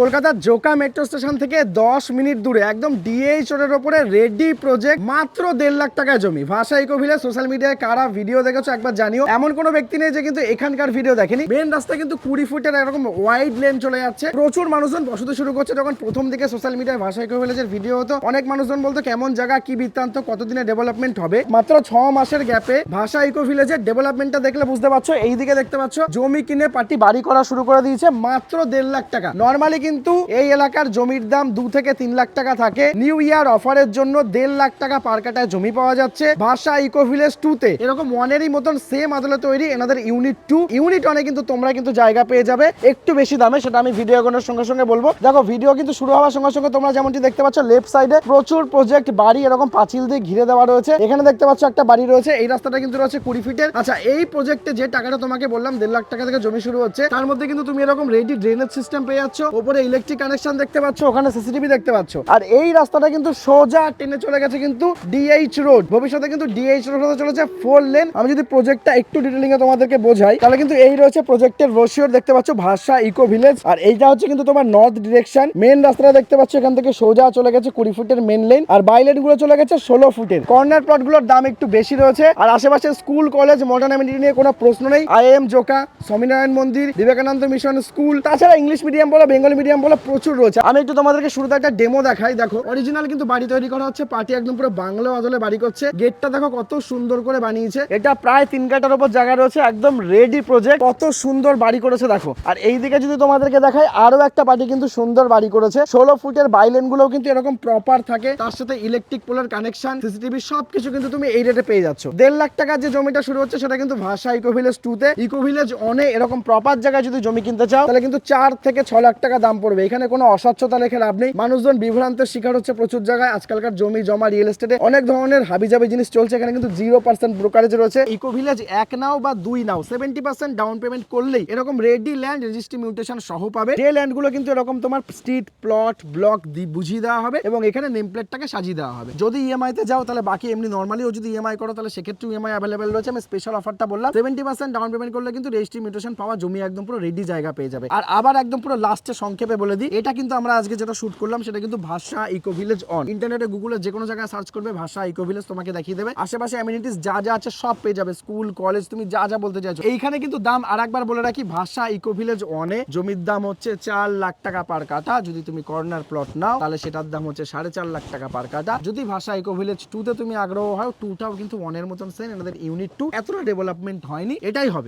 কলকাতার Joka metro station থেকে দশ মিনিট দূরে, একদম ডিএইচ রোডের ওপরে রেডি প্রজেক্ট মাত্র দেড় লাখ টাকায় জমি। ভাষা ইকো ভিলেজ সোশ্যাল মিডিয়ায় কারা ভিডিও দেখেছ একবার জানিও। এমন কোনো ব্যক্তি নেই যে কিন্তু এখানকার ভিডিও দেখেনি। মেন রাস্তা কিন্তু কুড়ি ফুটের এরকম ওয়াইড লেন চলে যাচ্ছে। প্রচুর মানুষজন বসতে শুরু করছে যখন প্রথম দিকে সোশ্যাল মিডিয়ায় ভাষা ইকো ভিলেজের ভিডিও হতো। অনেক মানুষজন বলতো কেমন জায়গা, কি বৃত্তান্ত, কতদিনে ডেভেলপমেন্ট হবে। মাত্র ছ মাসের গ্যাপে ভাষা ইকো ভিলেজের ডেভেলপমেন্টটা দেখলে বুঝতে পারছ, এইদিকে দেখতে পাচ্ছ, জমি কিনে পার্টি বাড়ি করা শুরু করে দিয়েছে মাত্র দেড় লাখ টাকা। নর্মালি কিন্তু এই এলাকার জমির দাম দু থেকে তিন লাখ টাকা থাকে। নিউ ইয়ার অফারের জন্য দেড় লাখ টাকা পার কাটায় জমি পাওয়া যাচ্ছে। ভাষা ইকো ভিলেজ টু তে। এরকম ওয়ানেরই মতন সেম আদলে তৈরি এনাদের ইউনিট টু ইউনিট অনে কিন্তু তোমরা কিন্তু জায়গা পেয়ে যাবে একটু বেশি দামে, সেটা আমি ভিডিও এগোনোর সঙ্গে সঙ্গে বলব। দেখো ভিডিও কিন্তু শুরু হওয়ার সঙ্গে সঙ্গে তোমরা যেমনটি দেখতে পাচ্ছ লেফট সাইডে প্রচুর প্রজেক্ট বাড়ি এরকম পাঁচিল দিয়ে ঘিরে দেওয়া রয়েছে। এখানে দেখতে পাচ্ছ একটা বাড়ি রয়েছে, এই রাস্তাটা কিন্তু রয়েছে কুড়ি ফিটের আচ্ছা এই প্রজেক্টে যে টাকাটা তোমাকে বললাম, দেড় লাখ টাকা থেকে জমি শুরু হচ্ছে, তার মধ্যে কিন্তু তুমি এরকম রেডি ড্রেনেজ সিস্টেম পেয়ে যাচ্ছ। ওপরে ইলেকট্রিক কানেকশন দেখতে পাচ্ছ, ওখানে সিসিটিভি দেখতে পাচ্ছ। আর এই রাস্তাটা কিন্তু সোজা টেনে চলে গেছে কিন্তু ডিএইচ রোড ভবিষ্যতে কিন্তু ডিএইচ রোড চলেছে ফোর লেন আমি যদি প্রজেক্টটা একটু ডিটেলিং এ তোমাদেরকে বোঝাই, তাহলে কিন্তু এই রয়েছে প্রজেক্টের রোশিওর দেখতে পাচ্ছ ভাষা ইকো ভিলেজ আর এইটা হচ্ছে কিন্তু তোমার নর্থ ডিরেকশন মেন রাস্তাটা দেখতে পাচ্ছ, এখান থেকে সোজা চলে গেছে কুড়ি ফুটের মেন লেন আর বাই লেনগুলো চলে গেছে ষোলো ফুটের। কর্নার প্লটগুলোর দাম একটু বেশি রয়েছে। আর আশেপাশে স্কুল কলেজ মডার্ন এমিনিটি নিয়ে কোনো প্রশ্ন নেই। আই এম জোকা স্বামীনারায়ণ মন্দির, বিবেকানন্দ মিশন স্কুল তাছাড়া ইংলিশ মিডিয়াম বলো বেঙ্গলি মিডিয়াম বলে প্রচুর রয়েছে। আমি একটু তোমাদেরকে শুরুতে একটা ডেমো দেখাই, দেখো। অরিজিনাল কিন্তু বাড়ি তৈরি করা হচ্ছে পার্টি একদম পুরো বাংলা আদলে বাড়ি করছে। গেটটা দেখো কত সুন্দর করে বানিয়েছে। এটা প্রায় তিন কাটার উপর জায়গা রয়েছে, একদম রেডি প্রজেক্ট কত সুন্দর বাড়ি করেছে, দেখো। আর এইদিকে যদি তোমাদেরকে দেখাই আরও একটা পার্টি কিন্তু সুন্দর বাড়ি করেছে। ষোলো ফুটের বাইলেনগুলো কিন্তু এরকম প্রপার থাকে। তার সাথে ইলেকট্রিক পোলের কানেকশন সিসিটিভি সবকিছু কিন্তু তুমি এই রেটে পেয়ে যাচ্ছ। দেড় লাখ টাকার যে জমিটা শুরু হচ্ছে, সেটা কিন্তু ভাষা ইকো ভিলেজ টু তে। ইকো ভিলেজ অনে এরকম প্রপার জায়গায় যদি জমি কিনতে চাও, তাহলে কিন্তু চার থেকে ছ লাখ টাকা দাম পড়বে। এখানে কোনো অস্বচ্ছতা লেখে লাভ নেই। মানুষজন বিভ্রান্তের শিকার হচ্ছে প্রচুর জায়গায়। আজকালকার জমি, জমা রিয়েল এস্টেটে অনেক ধরনের হাবিজাবি জিনিস চলছে। এখানে কিন্তু জিরো পার্সেন্ট ব্রোকারেজ রয়েছে। ইকো ভিলেজ এক নাও বা দুই নাও সেভেন্টি পার্সেন্ট ডাউন পেমেন্ট করলেই এরকম রেডি ল্যান্ড রেজিস্ট্রি মিউটেশন সহ পাবে। যে ল্যান্ডগুলো কিন্তু এরকম তোমার স্ট্রিট প্লট ব্লক বুঝিয়ে দেওয়া হবে এবং এখানে নেম প্লেটটাকে সাজিয়ে দেওয়া হবে। যদি ইএমআই তে যাও, তাহলে বাকি এমনি নর্মালিও যদি ইএমআই করো, তাহলে সেক্ষেত্রে ইএমআই অ্যাভেলেবেল রয়েছে। আমি স্পেশাল অফারটা বললাম। সেভেন্টি পার্সেন্ট ডাউন পেমেন্ট করলে কিন্তু রেজিস্ট্রি মিউটেশন পাওয়া জমি একদম পুরো রেডি জায়গা পেয়ে যাবে। আর আবার একদম পুরো লাস্টে সংক্ষেপে বলে দিই, এটা কিন্তু আমরা আজকে যেটা শুট করলাম, সেটা কিন্তু ভাষা ইকো ভিলেজ অন ইন্টারনেটে গুগলে যে কোনো জায়গায় সার্চ করবে, ভাষা ইকো ভিলেজ তোমাকে দেখিয়ে দেবে। আশেপাশে অ্যামিনিটিস যা যা আছে সব পেয়ে যাবে স্কুল কলেজ তুমি যা যা বলতে চাইছো। এইখানে কিন্তু দাম আর একবার বলে রাখি, ভাষা ইকো ভিলেজ অনে জমির দাম হচ্ছে চার লাখ টাকা পার কাটা যদি তুমি কর্নার প্লট নাও, তাহলে সেটার দাম হচ্ছে সাড়ে চার লাখ টাকা পার কাটা যদি ভাষা ইকো ভিলেজ টু তে তুমি আগ্রহ হয় টুটাও কিন্তু ওয়ানের মতন সেন এনাদের ইউনিট টু এতটা ডেভেলপমেন্ট হয়নি, এটাই হবে।